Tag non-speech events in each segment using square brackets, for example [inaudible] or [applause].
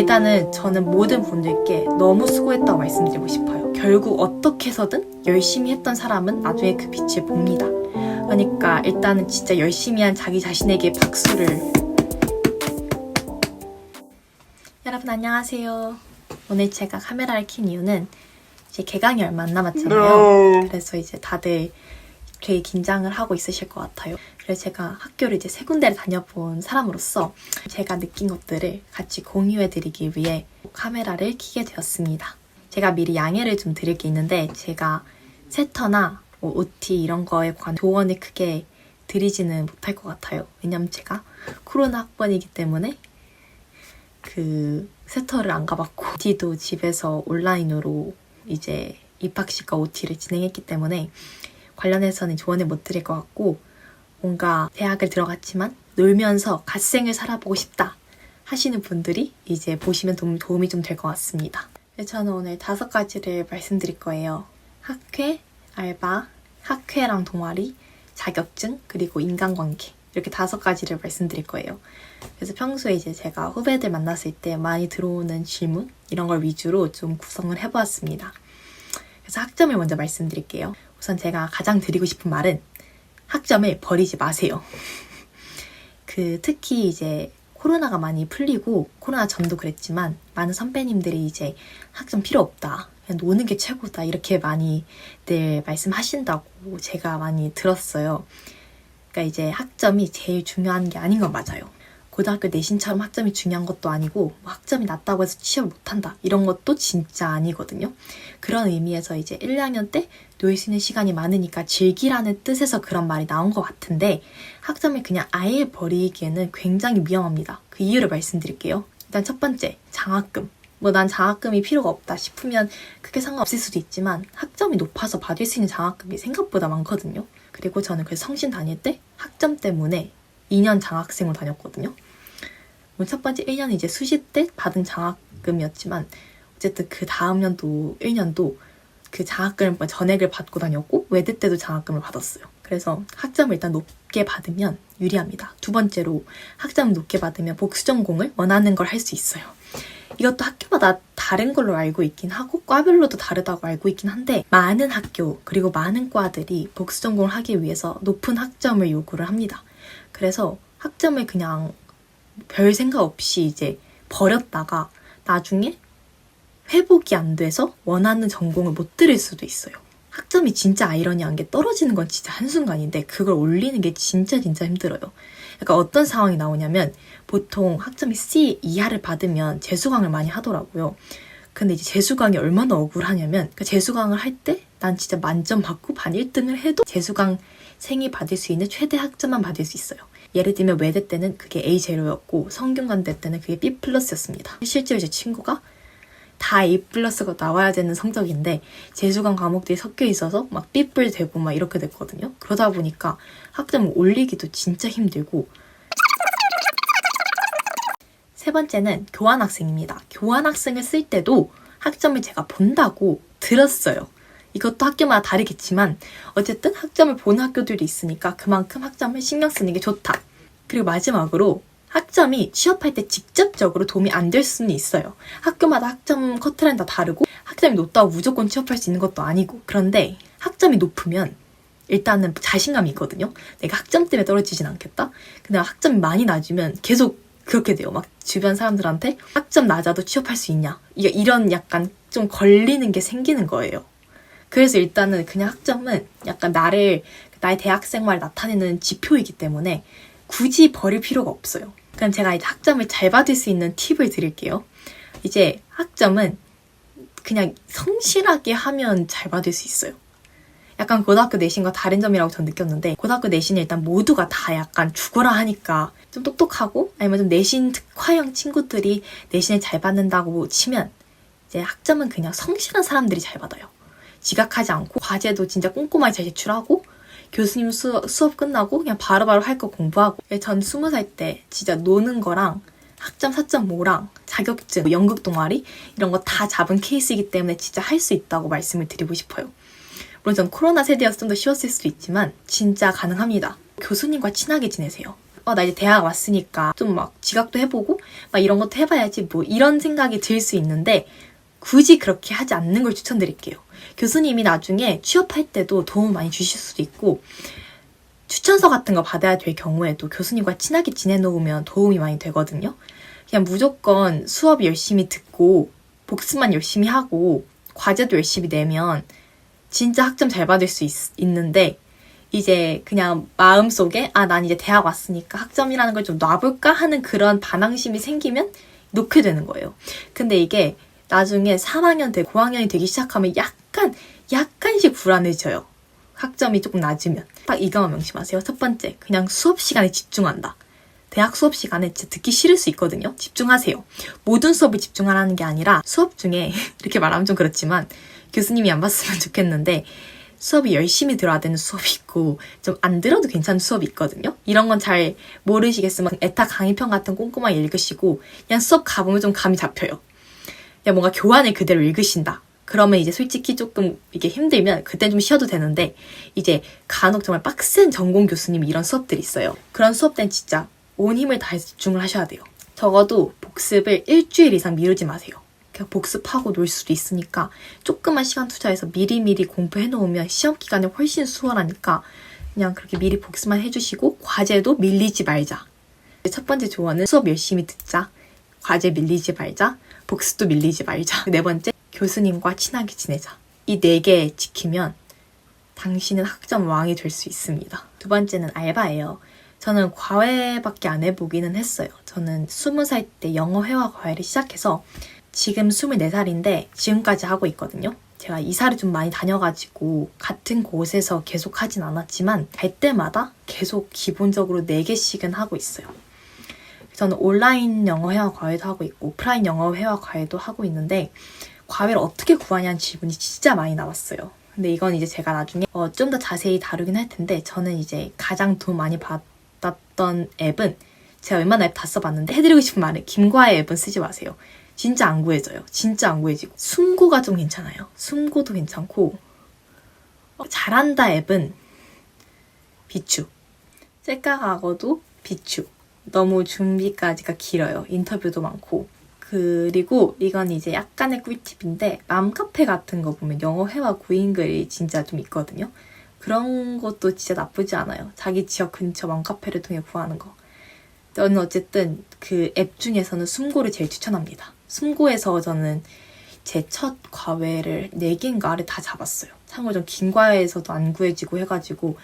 일단은 저는 모든 분들께 너무 수고했다고 말씀드리고 싶어요. 결국 어떻게 해서든 열심히 했던 사람은 나중에 그 빛을 봅니다. 그러니까 일단은 진짜 열심히 한 자기 자신에게 박수를. 여러분 안녕하세요. 오늘 제가 카메라를 킨 이유는 이제 개강이 얼마 안 남았잖아요. 그래서 이제 다들 되게 긴장을 하고 있으실 것 같아요. 그래서 제가 학교를 이제 세 군데를 다녀본 사람으로서 제가 느낀 것들을 같이 공유해드리기 위해 카메라를 켜게 되었습니다. 제가 미리 양해를 좀 드릴 게 있는데 제가 세터나 뭐 OT 이런 거에 관한 조언을 크게 드리지는 못할 것 같아요. 왜냐면 제가 코로나 학번이기 때문에 그 세터를 안 가봤고 OT도 집에서 온라인으로 이제 입학식과 OT를 진행했기 때문에 관련해서는 조언을 못 드릴 것 같고 뭔가 대학을 들어갔지만 놀면서 갓생을 살아보고 싶다 하시는 분들이 이제 보시면 도움, 도움이 좀 될 것 같습니다. 그래서 저는 오늘 다섯 가지를 말씀드릴 거예요. 학회, 알바, 학회랑 동아리, 자격증, 그리고 인간관계 이렇게 다섯 가지를 말씀드릴 거예요. 그래서 평소에 이제 제가 후배들 만났을 때 많이 들어오는 질문 이런 걸 위주로 좀 구성을 해보았습니다. 그래서 학점을 먼저 말씀드릴게요. 우선 제가 가장 드리고 싶은 말은 학점을 버리지 마세요. [laughs] 그 특히 이제 코로나가 많이 풀리고 코로나 전도 그랬지만 많은 선배님들이 이제 학점 필요 없다. 그냥 노는 게 최고다. 이렇게 많이들 말씀하신다고 제가 많이 들었어요. 그러니까 이제 학점이 제일 중요한 게 아닌 건 맞아요. 고등학교 내신처럼 학점이 중요한 것도 아니고 뭐 학점이 낮다고 해서 취업 못한다 이런 것도 진짜 아니거든요. 그런 의미에서 이제 1, 2학년 때 놓일 수 있는 시간이 많으니까 즐기라는 뜻에서 그런 말이 나온 것 같은데 학점을 그냥 아예 버리기에는 굉장히 위험합니다. 그 이유를 말씀드릴게요. 일단 첫 번째 장학금. 뭐 난 장학금이 필요가 없다 싶으면 크게 상관없을 수도 있지만 학점이 높아서 받을 수 있는 장학금이 생각보다 많거든요. 그리고 저는 그 성신 다닐 때 학점 때문에 2년 장학생을 다녔거든요. 뭐첫 번째 1년은 이제 수시 때 받은 장학금이었지만 어쨌든 그 다음 연도 1년도 그 장학금 전액을 받고 다녔고 외대 때도 장학금을 받았어요. 그래서 학점을 일단 높게 받으면 유리합니다. 두 번째로 학점 높게 받으면 복수 전공을 원하는 걸 할 수 있어요. 이것도 학교마다 다른 걸로 알고 있긴 하고 과별로도 다르다고 알고 있긴 한데 많은 학교 그리고 많은 과들이 복수 전공을 하기 위해서 높은 학점을 요구를 합니다. 그래서 학점을 그냥 별 생각 없이 이제 버렸다가 나중에 회복이 안 돼서 원하는 전공을 못 들을 수도 있어요. 학점이 진짜 아이러니한 게 떨어지는 건 진짜 한순간인데 그걸 올리는 게 진짜 진짜 힘들어요. 그러니까 어떤 상황이 나오냐면 보통 학점이 C 이하를 받으면 재수강을 많이 하더라고요. 근데 이제 재수강이 얼마나 억울하냐면 그 재수강을 할 때 난 진짜 만점 받고 반 1등을 해도 재수강 생이 받을 수 있는 최대 학점만 받을 수 있어요. 예를 들면 외대 때는 그게 A 제로였고 성균관대 때는 그게 B 플러스였습니다. 실제로 제 친구가 다 A 플러스가 나와야 되는 성적인데 재수강 과목들이 섞여 있어서 막 B뿔 되고 막 이렇게 됐거든요. 그러다 보니까 학점을 올리기도 진짜 힘들고 세 번째는 교환학생입니다. 교환학생을 쓸 때도 학점을 제가 본다고 들었어요. 이것도 학교마다 다르겠지만 어쨌든 학점을 보는 학교들이 있으니까 그만큼 학점을 신경 쓰는 게 좋다. 그리고 마지막으로 학점이 취업할 때 직접적으로 도움이 안 될 수는 있어요. 학교마다 학점 커트라인 다 다르고 학점이 높다고 무조건 취업할 수 있는 것도 아니고 그런데 학점이 높으면 일단은 자신감이 있거든요. 내가 학점 때문에 떨어지진 않겠다. 근데 학점이 많이 낮으면 계속 그렇게 돼요. 막 주변 사람들한테 학점 낮아도 취업할 수 있냐. 이런 약간 좀 걸리는 게 생기는 거예요. 그래서 일단은 그냥 학점은 약간 나를 나의 대학생활 나타내는 지표이기 때문에 굳이 버릴 필요가 없어요. 그럼 제가 이제 학점을 잘 받을 수 있는 팁을 드릴게요. 이제 학점은 그냥 성실하게 하면 잘 받을 수 있어요. 약간 고등학교 내신과 다른 점이라고 전 느꼈는데 고등학교 내신은 일단 모두가 다 약간 죽어라 하니까 좀 똑똑하고 아니면 좀 내신 특화형 친구들이 내신을 잘 받는다고 치면 이제 학점은 그냥 성실한 사람들이 잘 받아요. 지각하지 않고 과제도 진짜 꼼꼼하게 잘 제출하고 교수님 수, 수업 끝나고 그냥 바로바로 할 거 공부하고 전 스무 살 때 진짜 노는 거랑 학점 4.5랑 자격증, 연극 동아리 이런 거 다 잡은 케이스이기 때문에 진짜 할 수 있다고 말씀을 드리고 싶어요. 물론 전 코로나 세대여서 좀 더 쉬웠을 수도 있지만 진짜 가능합니다. 교수님과 친하게 지내세요. 어, 나 이제 대학 왔으니까 좀 막 지각도 해보고 막 이런 것도 해봐야지 뭐 이런 생각이 들 수 있는데 굳이 그렇게 하지 않는 걸 추천드릴게요. 교수님이 나중에 취업할 때도 도움 많이 주실 수도 있고 추천서 같은 거 받아야 될 경우에 도 교수님과 친하게 지내놓으면 도움이 많이 되거든요. 그냥 무조건 수업 열심히 듣고 복습만 열심히 하고 과제도 열심히 내면 진짜 학점 잘 받을 수 있, 있는데 이제 그냥 마음속에 아 난 이제 대학 왔으니까 학점이라는 걸 좀 놔볼까 하는 그런 반항심이 생기면 놓게 되는 거예요. 근데 이게 나중에 3학년 때 고학년이 되기 시작하면 약 간 약간씩 불안해져요. 학점이 조금 낮으면 딱 이거만 명심하세요. 첫 번째 그냥 수업 시간에 집중한다. 대학 수업 시간에 진짜 듣기 싫을 수 있거든요. 집중하세요. 모든 수업을 집중하라는 게 아니라 수업 중에 [laughs] 이렇게 말하면 좀 그렇지만 교수님이 안 봤으면 좋겠는데 수업이 열심히 들어야 되는 수업이 있고 좀 안 들어도 괜찮은 수업이 있거든요. 이런 건 잘 모르시겠으면 에타 강의편 같은 꼼꼼하게 읽으시고 그냥 수업 가보면 좀 감이 잡혀요. 그냥 뭔가 교환을 그대로 읽으신다. 그러면 이제 솔직히 조금 이게 힘들면 그때 좀 쉬어도 되는데 이제 간혹 정말 빡센 전공 교수님 이런 수업들이 있어요. 그런 수업 때는 진짜 온 힘을 다해서 집중을 하셔야 돼요. 적어도 복습을 일주일 이상 미루지 마세요. 복습하고 놀 수도 있으니까 조금만 시간 투자해서 미리미리 공부해 놓으면 시험 기간에 훨씬 수월하니까 그냥 그렇게 미리 복습만 해주시고 과제도 밀리지 말자. 첫 번째 조언은 수업 열심히 듣자. 과제 밀리지 말자. 복습도 밀리지 말자. 네 번째, 교수님과 친하게 지내자. 이 네 개 지키면 당신은 학점 왕이 될 수 있습니다. 두 번째는 알바예요. 저는 과외밖에 안 해보기는 했어요. 저는 20살 때 영어 회화 과외를 시작해서 지금 24살인데 지금까지 하고 있거든요. 제가 이사를 좀 많이 다녀가지고 같은 곳에서 계속 하진 않았지만 갈 때마다 계속 기본적으로 4개씩은 하고 있어요. 저는 온라인 영어 회화 과외도 하고 있고 오프라인 영어 회화 과외도 하고 있는데 과외를 어떻게 구하냐는 질문이 진짜 많이 나왔어요. 근데 이건 이제 제가 나중에 어, 좀 더 자세히 다루긴 할 텐데 저는 이제 가장 돈 많이 받았던 앱은 제가 웬만한 앱 다 써봤는데 해드리고 싶은 말은 김과의 앱은 쓰지 마세요. 진짜 안 구해져요. 진짜 안 구해지고 숨고가 좀 괜찮아요. 숨고도 괜찮고 어, 잘한다 앱은 비추 셀카가고도 비추 너무 준비까지가 길어요. 인터뷰도 많고 그리고 이건 이제 약간의 꿀팁인데 맘카페 같은 거 보면 영어 회화 구인글이 진짜 좀 있거든요. 그런 것도 진짜 나쁘지 않아요. 자기 지역 근처 맘카페를 통해 구하는 거. 저는 어쨌든 그 앱 중에서는 숨고를 제일 추천합니다. 숨고에서 저는 제 첫 과외를 4개인가를 다 잡았어요. 참고로 좀 긴 과외에서도 안 구해지고 해가지고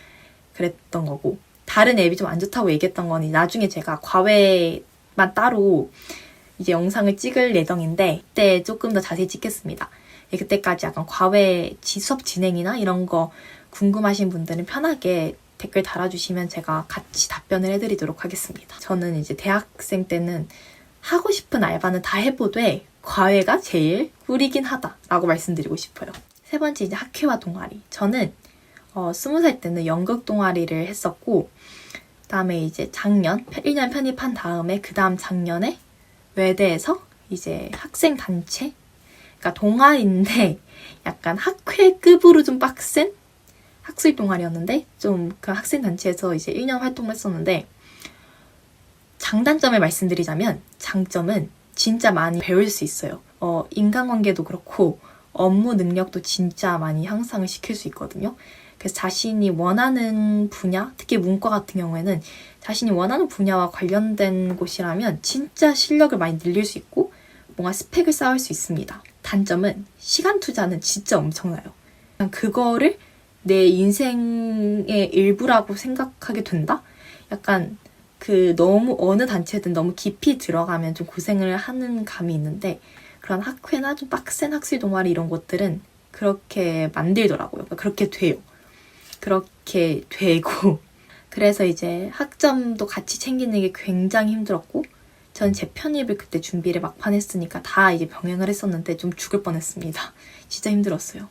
그랬던 거고 다른 앱이 좀 안 좋다고 얘기했던 거니 나중에 제가 과외만 따로 이제 영상을 찍을 예정인데 그때 조금 더 자세히 찍겠습니다. 예, 그때까지 약간 과외 지- 수업 진행이나 이런 거 궁금하신 분들은 편하게 댓글 달아주시면 제가 같이 답변을 해드리도록 하겠습니다. 저는 이제 대학생 때는 하고 싶은 알바는 다 해보되 과외가 제일 꿀이긴 하다라고 말씀드리고 싶어요. 세 번째 이제 학회와 동아리. 저는 어, 스무 살 때는 연극 동아리를 했었고 그다음에 이제 작년 1년 편입한 다음에 그 다음 작년에 외대에서 이제 학생 단체 그러니까 동아리인데 [laughs] 약간 학회급으로 좀 빡센 학술 동아리였는데 좀 그 학생 단체에서 이제 1년 활동을 했었는데 장단점을 말씀드리자면 장점은 진짜 많이 배울 수 있어요. 어, 인간관계도 그렇고 업무 능력도 진짜 많이 향상을 시킬 수 있거든요. 그래서 자신이 원하는 분야, 특히 문과 같은 경우에는 자신이 원하는 분야와 관련된 곳이라면 진짜 실력을 많이 늘릴 수 있고 뭔가 스펙을 쌓을 수 있습니다. 단점은 시간 투자는 진짜 엄청나요. 그거를 내 인생의 일부라고 생각하게 된다? 약간 그 너무 어느 단체든 너무 깊이 들어가면 좀 고생을 하는 감이 있는데 그런 학회나 좀 빡센 학술 동아리 이런 것들은 그렇게 만들더라고요. 그러니까 그렇게 돼요. 그렇게 되고 [laughs] 그래서 이제 학점도 같이 챙기는 게 굉장히 힘들었고 전제 편입을 그때 준비를 막판 했으니까 다 이제 병행을 했었는데 좀 죽을 뻔했습니다. [laughs] 진짜 힘들었어요.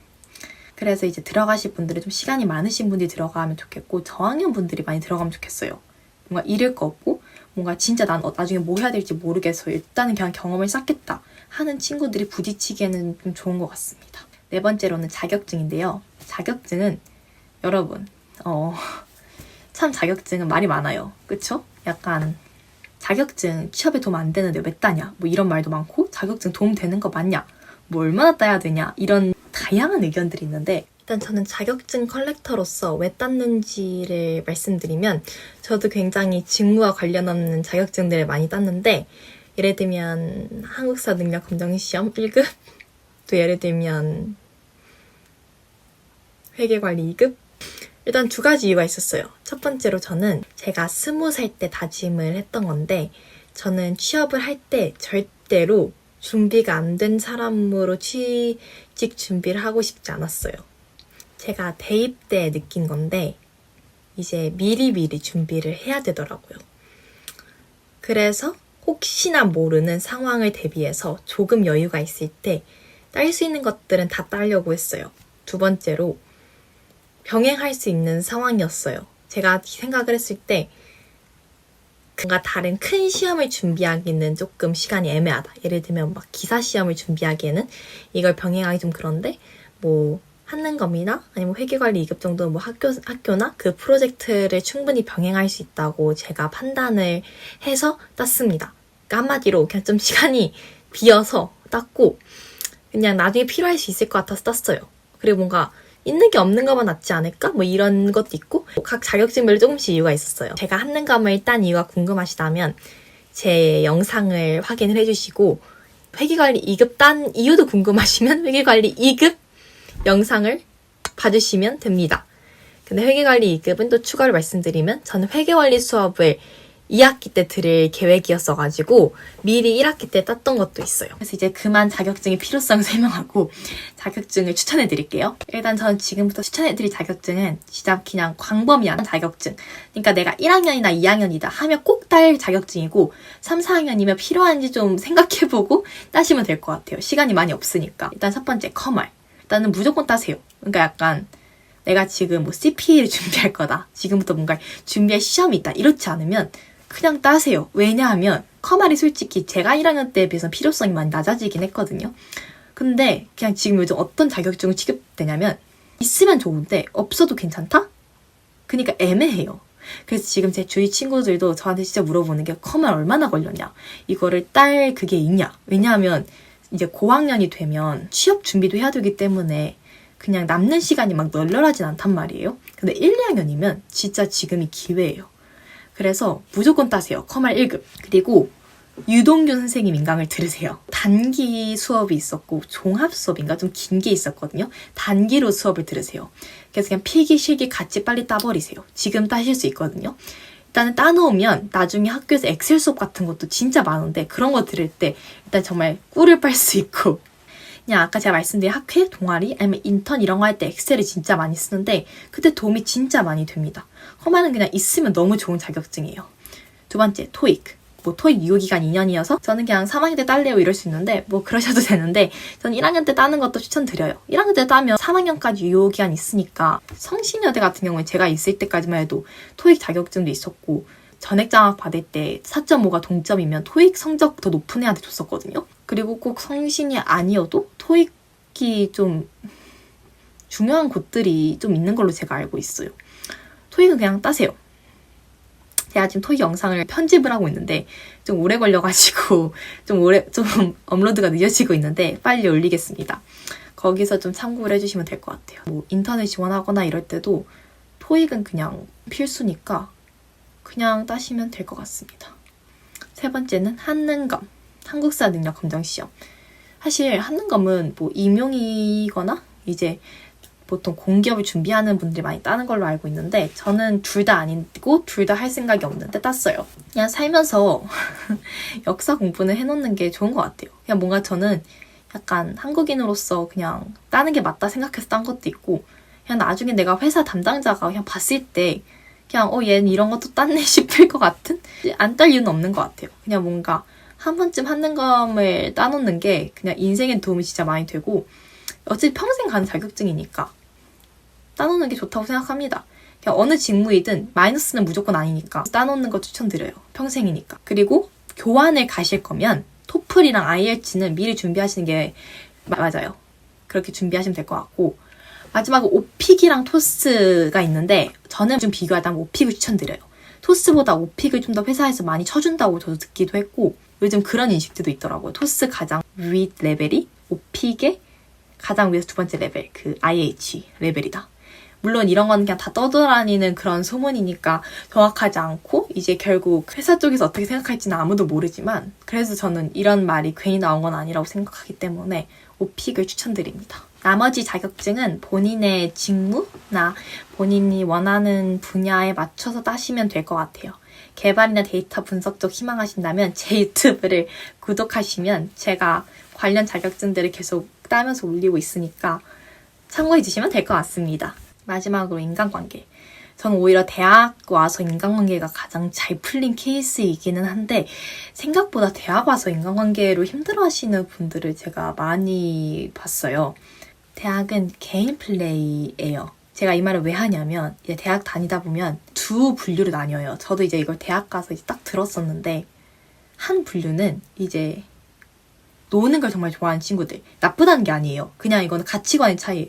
그래서 이제 들어가실 분들은 좀 시간이 많으신 분들이 들어가면 좋겠고 저학년 분들이 많이 들어가면 좋겠어요. 뭔가 잃을 거 없고 뭔가 진짜 난 어- 나중에 뭐 해야 될지 모르겠어 일단은 그냥 경험을 쌓겠다 하는 친구들이 부딪히기에는 좀 좋은 것 같습니다. 네 번째로는 자격증인데요. 자격증은 여러분 어 참 자격증은 말이 많아요. 그쵸? 약간 자격증 취업에 도움 안 되는데 왜 따냐? 뭐 이런 말도 많고 자격증 도움 되는 거 맞냐? 뭐 얼마나 따야 되냐? 이런 다양한 의견들이 있는데 일단 저는 자격증 컬렉터로서 왜 땄는지를 말씀드리면 저도 굉장히 직무와 관련 없는 자격증들을 많이 땄는데 예를 들면 한국사 능력 검정 시험 1급 또 예를 들면 회계관리 2급 일단 두 가지 이유가 있었어요. 첫 번째로 저는 제가 스무 살 때 다짐을 했던 건데 저는 취업을 할 때 절대로 준비가 안 된 사람으로 취직 준비를 하고 싶지 않았어요. 제가 대입 때 느낀 건데 이제 미리미리 준비를 해야 되더라고요. 그래서 혹시나 모르는 상황을 대비해서 조금 여유가 있을 때 딸 수 있는 것들은 다 따려고 했어요. 두 번째로 병행할 수 있는 상황이었어요. 제가 생각을 했을 때 뭔가 다른 큰 시험을 준비하기는 조금 시간이 애매하다. 예를 들면 막 기사 시험을 준비하기에는 이걸 병행하기 좀 그런데 뭐 한능검이나 아니면 회계관리 2급 정도 뭐 학교 학교나 그 프로젝트를 충분히 병행할 수 있다고 제가 판단을 해서 땄습니다. 그러니까 한마디로 그냥 좀 시간이 비어서 땄고 그냥 나중에 필요할 수 있을 것 같아서 땄어요. 그리고 뭔가 있는 게 없는 것만 낫지 않을까? 뭐 이런 것도 있고 각 자격증별로 조금씩 이유가 있었어요. 제가 한능감을 딴 이유가 궁금하시다면 제 영상을 확인을 해주시고 회계관리 2급 딴 이유도 궁금하시면 [laughs] 회계관리 2급 영상을 봐주시면 됩니다. 근데 회계관리 2급은 또 추가로 말씀드리면 저는 회계관리 수업을 2학기 때 들을 계획이었어가지고 미리 1학기 때 땄던 것도 있어요. 그래서 이제 그만 자격증의 필요성 설명하고 자격증을 추천해 드릴게요. 일단 저는 지금부터 추천해 드릴 자격증은 진짜 그냥 광범위한 자격증. 그러니까 내가 1학년이나 2학년이다 하면 꼭 딸 자격증이고 3, 4학년이면 필요한지 좀 생각해보고 따시면 될 것 같아요. 시간이 많이 없으니까. 일단 첫 번째 커말. 일단은 무조건 따세요. 그러니까 약간 내가 지금 뭐 CPA를 [laughs] 준비할 거다. 지금부터 뭔가 준비할 시험이 있다. 이렇지 않으면 그냥 따세요. 왜냐하면 커말이 솔직히 제가 1학년 때에 비해서 필요성이 많이 낮아지긴 했거든요. 근데 그냥 지금 요즘 어떤 자격증을 취급되냐면 있으면 좋은데 없어도 괜찮다? 그러니까 애매해요. 그래서 지금 제 주위 친구들도 저한테 진짜 물어보는 게 커말 얼마나 걸렸냐? 이거를 딸 그게 있냐? 왜냐하면 이제 고학년이 되면 취업 준비도 해야 되기 때문에 그냥 남는 시간이 막 널널하진 않단 말이에요. 근데 1, 2학년이면 진짜 지금이 기회예요. 그래서 무조건 따세요. 커말 1급. 그리고 유동균 선생님 인강을 들으세요. 단기 수업이 있었고 종합 수업인가 좀 긴 게 있었거든요. 단기로 수업을 들으세요. 그래서 그냥 필기 실기 같이 빨리 따버리세요. 지금 따실 수 있거든요. 일단은 따놓으면 나중에 학교에서 엑셀 수업 같은 것도 진짜 많은데 그런 거 들을 때 일단 정말 꿀을 [laughs] 빨 수 있고 그냥 아까 제가 말씀드린 학회, 동아리, 아니면 인턴 이런 거 할 때 엑셀을 진짜 많이 쓰는데 그때 도움이 진짜 많이 됩니다. 험한은 그냥 있으면 너무 좋은 자격증이에요. 두 번째, 토익. 뭐 토익 유효 기간 2년이어서 저는 그냥 3학년 때 딸래요 이럴 수 있는데 뭐 그러셔도 [laughs] 되는데 저는 1학년 때 따는 것도 추천드려요. 1학년 때 따면 3학년까지 유효 기간 있으니까 성신여대 같은 경우에 제가 있을 때까지만 해도 토익 자격증도 있었고 전액 장학 받을 때 4.5가 동점이면 토익 성적 더 높은 애한테 줬었거든요. 그리고 꼭 성신이 아니어도 토익이 좀 중요한 곳들이 좀 있는 걸로 제가 알고 있어요. 토익은 그냥 따세요. 제가 지금 토익 영상을 편집을 하고 있는데 좀 오래 걸려가지고 [laughs] 좀 오래 좀 업로드가 늦어지고 있는데 빨리 올리겠습니다. 거기서 좀 참고를 해주시면 될 것 같아요. 뭐 인터넷 지원하거나 이럴 때도 토익은 그냥 필수니까 그냥 따시면 될 것 같습니다. 세 번째는 한능검, 한국사 능력 검정 시험. 사실 한능검은 뭐 임용이거나 이제 보통 공기업을 준비하는 분들이 많이 따는 걸로 알고 있는데 저는 둘 다 아니고 둘 다 할 생각이 없는데 땄어요. 그냥 살면서 [laughs] 역사 공부는 해놓는 게 좋은 것 같아요. 그냥 뭔가 저는 약간 한국인으로서 그냥 따는 게 맞다 생각해서 딴 것도 있고 그냥 나중에 내가 회사 담당자가 그냥 봤을 때 그냥 어 얘는 이런 것도 땄네 [laughs] 싶을 것 같은 안 딸 이유는 없는 것 같아요. 그냥 뭔가 한 번쯤 한능검을 따놓는 게 그냥 인생에 도움이 진짜 많이 되고 어차피 평생 가는 자격증이니까 따놓는 게 좋다고 생각합니다. 그냥 어느 직무이든 마이너스는 무조건 아니니까 따놓는 거 추천드려요. 평생이니까. 그리고 교환을 가실 거면 토플이랑 IELTS는 미리 준비하시는 게 마- 맞아요. 그렇게 준비하시면 될 것 같고 마지막으로 오픽이랑 토스가 있는데 저는 좀 비교하다면 오픽을 추천드려요. 토스보다 오픽을 좀 더 회사에서 많이 쳐준다고 저도 듣기도 했고 요즘 그런 인식들도 있더라고요. 토스 가장 윗 레벨이 오픽의 가장 위에서 두 번째 레벨 그 IH 레벨이다. 물론 이런 건 그냥 다 떠돌아다니는 그런 소문이니까 정확하지 않고 이제 결국 회사 쪽에서 어떻게 생각할지는 아무도 모르지만 그래서 저는 이런 말이 괜히 나온 건 아니라고 생각하기 때문에 오픽을 추천드립니다. 나머지 자격증은 본인의 직무나 본인이 원하는 분야에 맞춰서 따시면 될 것 같아요. 개발이나 데이터 분석 쪽 희망하신다면 제 유튜브를 구독하시면 제가 관련 자격증들을 계속 따면서 올리고 있으니까 참고해 주시면 될 것 같습니다. 마지막으로 인간관계. 저는 오히려 대학 와서 인간관계가 가장 잘 풀린 케이스이기는 한데 생각보다 대학 와서 인간관계로 힘들어하시는 분들을 제가 많이 봤어요. 대학은 개인 플레이예요. 제가 이 말을 왜 하냐면 이제 대학 다니다 보면 두 분류로 나뉘어요. 저도 이제 이걸 대학 가서 이제 딱 들었었는데 한 분류는 이제 노는 걸 정말 좋아하는 친구들. 나쁘다는 게 아니에요. 그냥 이거는 가치관의 차이예요.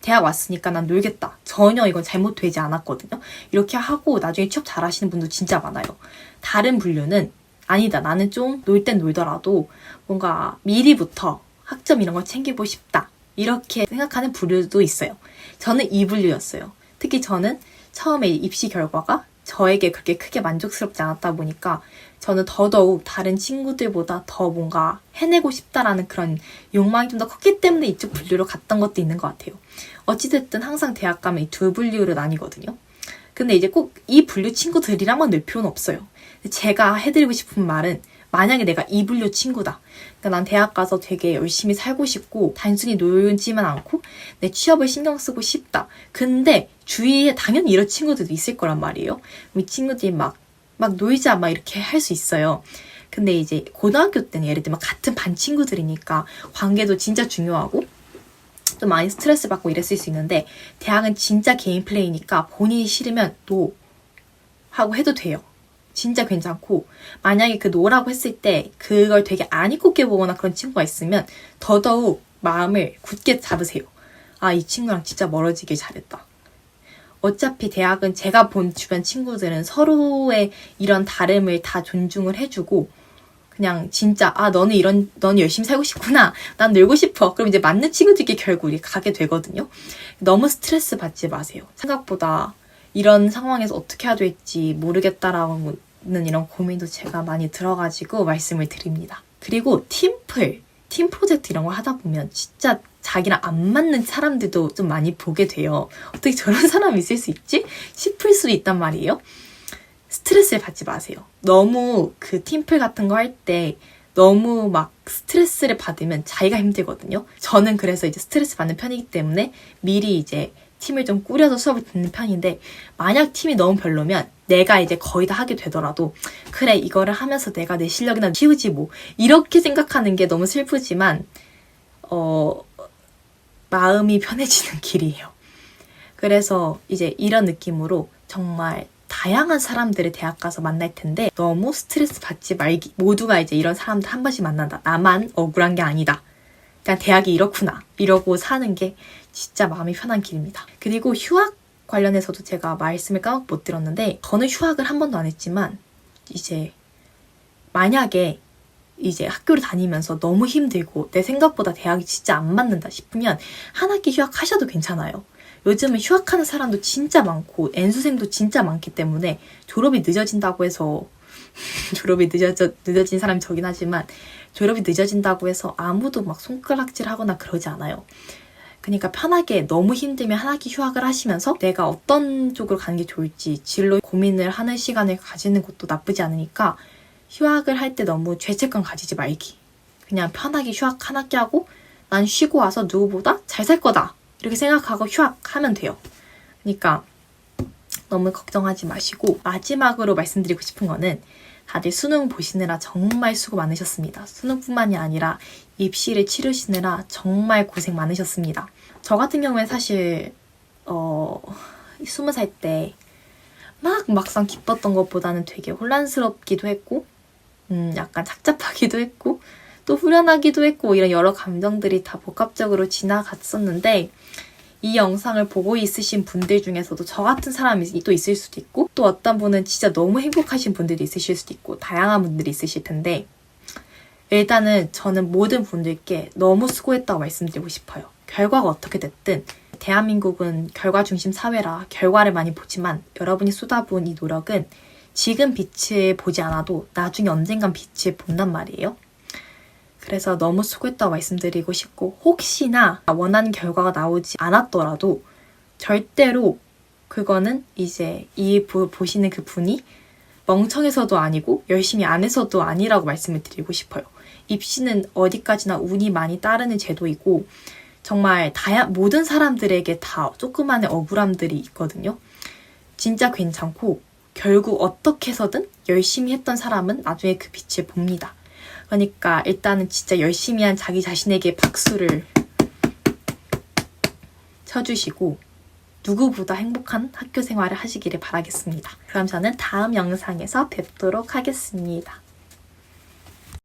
대학 왔으니까 난 놀겠다. 전혀 이건 잘못되지 않았거든요. 이렇게 하고 나중에 취업 잘 하시는 분도 진짜 많아요. 다른 분류는 아니다. 나는 좀 놀 땐 놀더라도 뭔가 미리부터 학점 이런 걸 챙기고 싶다. 이렇게 생각하는 부류도 있어요. 저는 이 부류였어요. 특히 저는 처음에 입시 결과가 저에게 그렇게 크게 만족스럽지 않았다 보니까 저는 더더욱 다른 친구들보다 더 뭔가 해내고 싶다라는 그런 욕망이 좀 더 컸기 때문에 이쪽 분류로 갔던 것도 있는 것 같아요. 어찌됐든 항상 대학 가면 이 두 분류로 나뉘거든요. 근데 이제 꼭 이 분류 친구들이랑만 놀 필요는 없어요. 제가 해드리고 싶은 말은 만약에 내가 이 분류 친구다. 그러니까 난 대학 가서 되게 열심히 살고 싶고 단순히 놀지만 않고 내 취업을 신경 쓰고 싶다. 근데 주위에 당연히 이런 친구들도 있을 거란 말이에요. 이 친구들이 막, 막 놀자 막 이렇게 할 수 있어요. 근데 이제 고등학교 때는 예를 들면 같은 반 친구들이니까 관계도 진짜 중요하고 또 많이 스트레스 받고 이랬을 수 있는데 대학은 진짜 개인 플레이니까 본인이 싫으면 노 하고 해도 돼요. 진짜 괜찮고 만약에 그 노라고 했을 때 그걸 되게 안 이롭게 보거나 그런 친구가 있으면 더더욱 마음을 굳게 잡으세요. 아, 이 친구랑 진짜 멀어지길 잘했다. 어차피 대학은 제가 본 주변 친구들은 서로의 이런 다름을 다 존중을 해주고 그냥 진짜 아 너는 이런 너는 열심히 살고 싶구나 난 놀고 싶어 그럼 이제 맞는 친구들끼리 결국 우리 가게 되거든요 너무 스트레스 받지 마세요 생각보다 이런 상황에서 어떻게 해야 될지 모르겠다라는 이런 고민도 제가 많이 들어가지고 말씀을 드립니다 그리고 팀플 팀 프로젝트 이런 걸 하다 보면 진짜 자기랑 안 맞는 사람들도 좀 많이 보게 돼요. 어떻게 저런 [laughs] 사람이 있을 수 있지? 싶을 수도 있단 말이에요. 스트레스를 받지 마세요. 너무 그 팀플 같은 거 할 때 너무 막 스트레스를 받으면 자기가 힘들거든요. 저는 그래서 이제 스트레스 받는 편이기 때문에 미리 이제 팀을 좀 꾸려서 수업을 듣는 편인데 만약 팀이 너무 별로면 내가 이제 거의 다 하게 되더라도 그래 이거를 하면서 내가 내 실력이나 키우지 뭐 이렇게 생각하는 게 너무 슬프지만 어 마음이 편해지는 [laughs] 길이에요. 그래서 이제 이런 느낌으로 정말 다양한 사람들을 대학 가서 만날 텐데 너무 스트레스 받지 말기. 모두가 이제 이런 사람들 한 번씩 만난다. 나만 억울한 게 아니다. 그냥 대학이 이렇구나. 이러고 사는 게 진짜 마음이 편한 길입니다. 그리고 휴학 관련해서도 제가 말씀을 까먹 못 드렸는데 저는 휴학을 한 번도 안 했지만 이제 만약에 이제 학교를 다니면서 너무 힘들고 내 생각보다 대학이 진짜 안 맞는다 싶으면 한 학기 휴학하셔도 괜찮아요. 요즘은 휴학하는 사람도 진짜 많고 N수생도 진짜 많기 때문에 졸업이 늦어진다고 해서 [laughs] 졸업이 늦어져, 늦어진 사람이 적긴 하지만 졸업이 늦어진다고 해서 아무도 막 손가락질 하거나 그러지 않아요. 그러니까 편하게 너무 힘들면 한 학기 휴학을 하시면서 내가 어떤 쪽으로 가는 게 좋을지 진로 고민을 하는 시간을 가지는 것도 나쁘지 않으니까 휴학을 할 때 너무 죄책감 가지지 말기. 그냥 편하게 휴학 한 학기 하고 난 쉬고 와서 누구보다 잘 살 거다. 이렇게 생각하고 휴학하면 돼요. 그러니까 너무 걱정하지 마시고 마지막으로 말씀드리고 싶은 거는 다들 수능 보시느라 정말 수고 많으셨습니다. 수능뿐만이 아니라 입시를 치르시느라 정말 고생 많으셨습니다. 저 같은 경우에 사실 어 스무 살 때 막 막상 기뻤던 것보다는 되게 혼란스럽기도 했고 음 약간 착잡하기도 했고 또 후련하기도 했고 이런 여러 감정들이 다 복합적으로 지나갔었는데 이 영상을 보고 있으신 분들 중에서도 저 같은 사람이 또 있을 수도 있고 또 어떤 분은 진짜 너무 행복하신 분들도 있으실 수도 있고 다양한 분들이 있으실 텐데 일단은 저는 모든 분들께 너무 수고했다고 말씀드리고 싶어요. 결과가 어떻게 됐든 대한민국은 결과 중심 사회라 결과를 많이 보지만 여러분이 쏟아부은 이 노력은 지금 빛을 보지 않아도 나중에 언젠간 빛을 본단 말이에요. 그래서 너무 수고했다고 말씀드리고 싶고 혹시나 원하는 결과가 나오지 않았더라도 절대로 그거는 이제 이 보, 보시는 그 분이 멍청해서도 아니고 열심히 안 해서도 아니라고 말씀을 드리고 싶어요. 입시는 어디까지나 운이 많이 따르는 제도이고 정말 다야 모든 사람들에게 다 조그만의 억울함들이 있거든요. 진짜 괜찮고 결국 어떻게 해서든 열심히 했던 사람은 나중에 그 빛을 봅니다. 그러니까 일단은 진짜 열심히 한 자기 자신에게 박수를 쳐주시고 누구보다 행복한 학교 생활을 하시기를 바라겠습니다. 그럼 저는 다음 영상에서 뵙도록 하겠습니다.